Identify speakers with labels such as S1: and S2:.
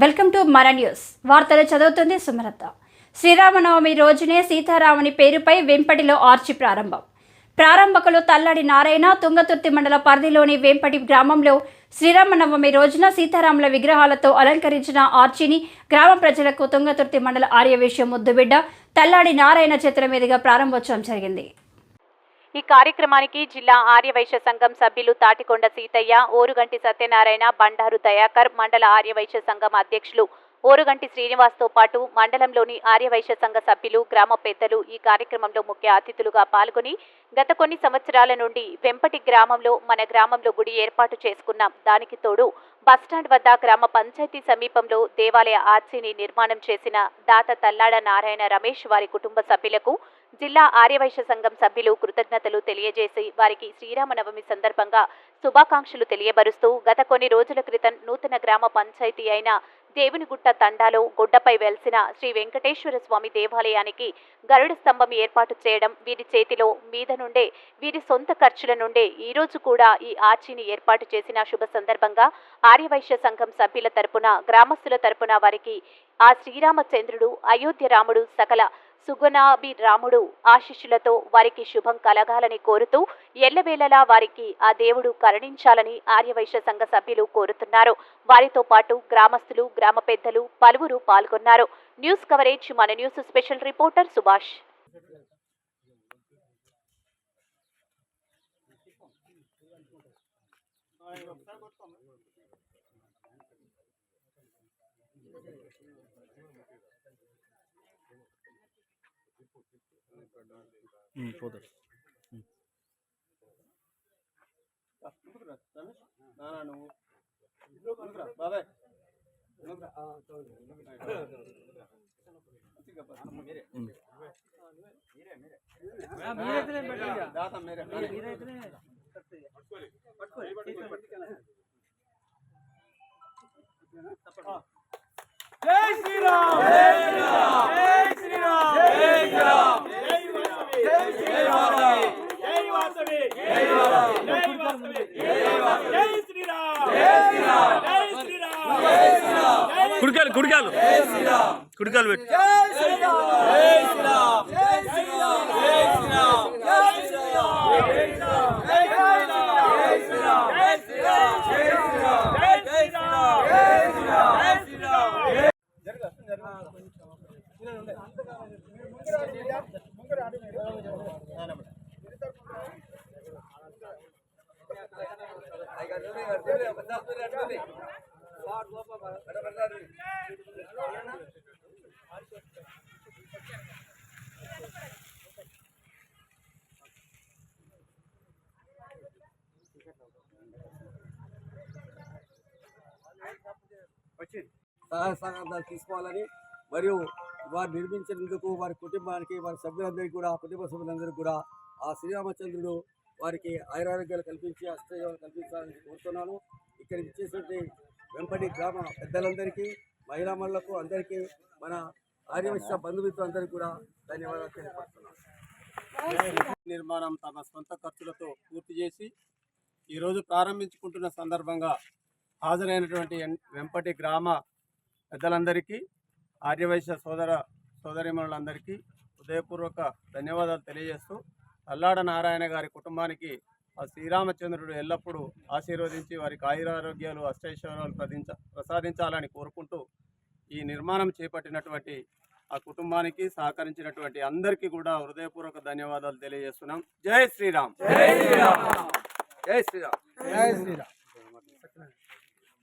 S1: Welcome to మన news. వార్తలు చదువుతుంది సుమలత. శ్రీరామనవమి రోజునే సీతారాముని పేరుపై వెంపటిలో ఆర్చి ప్రారంభం. ప్రారంభకులు తల్లడి నారాయణ తుంగతుర్తి మండల పరిధిలోని వెంపటి గ్రామంలో శ్రీరామనవమి రోజున సీతారాముల విగ్రహాలతో అలంకరించిన ఆర్చిని గ్రామ ప్రజలకు తుంగతుర్తి మండల ఆర్యవేశ్య ముద్దుబిడ్డ తల్లాడి నారాయణ చేతుల మీదుగా ప్రారంభోత్సవం జరిగింది.
S2: ఈ కార్యక్రమానికి జిల్లా ఆర్యవైశ్య సంఘం సభ్యులు తాటికొండ సీతయ్య ఓరుగంటి సత్యనారాయణ బండారు దయాకర్ మండల ఆర్యవైశ్య సంఘం అధ్యక్షులు ఓరుగంటి శ్రీనివాస్తో పాటు మండలంలోని ఆర్యవైశ్య సంఘ సభ్యులు గ్రామ పెద్దలు ఈ కార్యక్రమంలో ముఖ్య అతిథులుగా పాల్గొని గత కొన్ని సంవత్సరాల నుండి వెంపటి గ్రామంలో మన గ్రామంలో గుడి ఏర్పాటు చేసుకున్నాం. దానికి తోడు బస్టాండ్ వద్ద గ్రామ పంచాయతీ సమీపంలో దేవాలయ ఆర్చిని నిర్మాణం చేసిన దాత తల్లాడ నారాయణ రమేష్ వారి కుటుంబ సభ్యులకు జిల్లా ఆర్యవైశ్య సంఘం సభ్యులు కృతజ్ఞతలు తెలియజేసి వారికి శ్రీరామనవమి సందర్భంగా శుభాకాంక్షలు తెలియబరుస్తూ గత కొన్ని రోజుల క్రితం నూతన గ్రామ పంచాయతీ అయిన దేవునిగుట్ట తండాలో గుడ్డపై వెలిసిన శ్రీ వెంకటేశ్వర స్వామి దేవాలయానికి గరుడ స్తంభం ఏర్పాటు చేయడం వీరి చేతిలో మీద నుండే వీరి సొంత ఖర్చుల నుండే ఈ రోజు కూడా ఈ ఆర్చిని ఏర్పాటు చేసిన శుభ సందర్భంగా ఆర్యవైశ్య సంఘం సభ్యుల తరపున గ్రామస్తుల తరపున వారికి ఆ శ్రీరామచంద్రుడు అయోధ్య రాముడు సకల సుగుణాభి రాముడు ఆశిష్యులతో వారికి శుభం కలగాలని కోరుతూ ఎల్లవేళలా వారికి ఆ దేవుడు కరుణించాలని ఆర్యవైశ్య సంఘ సభ్యులు కోరుతున్నారు. వారితో పాటు గ్రామస్తులు గ్రామ పెద్దలు పలువురు పాల్గొన్నారు. న్యూస్ కవరేజ్ మన న్యూస్ స్పెషల్ రిపోర్టర్ సుభాష్.
S3: పోతాడు.
S4: నువ్వు బాబాయ్ దాత మీరే జై శ్రీరామ్ జై శ్రీరామ్! జై శ్రీరామ్!
S3: కుడికాలు కుడికాలు కుడికాలు పెట్టి
S4: I. సహాయ సహకారాలు తీసుకోవాలని మరియు వారు నిర్మించినందుకు వారి కుటుంబానికి వారి సభ్యులందరికీ కూడా కుటుంబ సభ్యులందరికీ కూడా ఆ శ్రీరామచంద్రుడు వారికి ఆయురారోగ్యాలు కల్పించి అష్టయోగాలు కల్పించాలని కోరుతున్నాను. ఇక్కడ ఇచ్చేటువంటి వెంపటి గ్రామ పెద్దలందరికీ మహిళా మహిళలకు అందరికీ మన ఆర్యవశ్య బంధుమిత్రులందరికీ కూడా ధన్యవాదాలు తెలియపడుతున్నాను నిర్మాణం తమ సొంత ఖర్చులతో పూర్తి చేసి ఈరోజు ప్రారంభించుకుంటున్న సందర్భంగా హాజరైనటువంటి వెంపటి గ్రామ పెద్దలందరికీ ఆర్యవైశ్య సోదర సోదరిమణులందరికీ హృదయపూర్వక ధన్యవాదాలు తెలియజేస్తూ అల్లాడ నారాయణ గారి కుటుంబానికి ఆ శ్రీరామచంద్రుడు ఎల్లప్పుడూ ఆశీర్వదించి వారికి ఆయురారోగ్యాలు అష్టైశ్వర్యాలు ప్రదించ ప్రసాదించాలని కోరుకుంటూ ఈ నిర్మాణం చేపట్టినటువంటి ఆ కుటుంబానికి సహకరించినటువంటి అందరికీ కూడా హృదయపూర్వక ధన్యవాదాలు తెలియజేస్తున్నాం. జై శ్రీరామ్. జై శ్రీరామ్. జై శ్రీరామ్. జై శ్రీరామ్.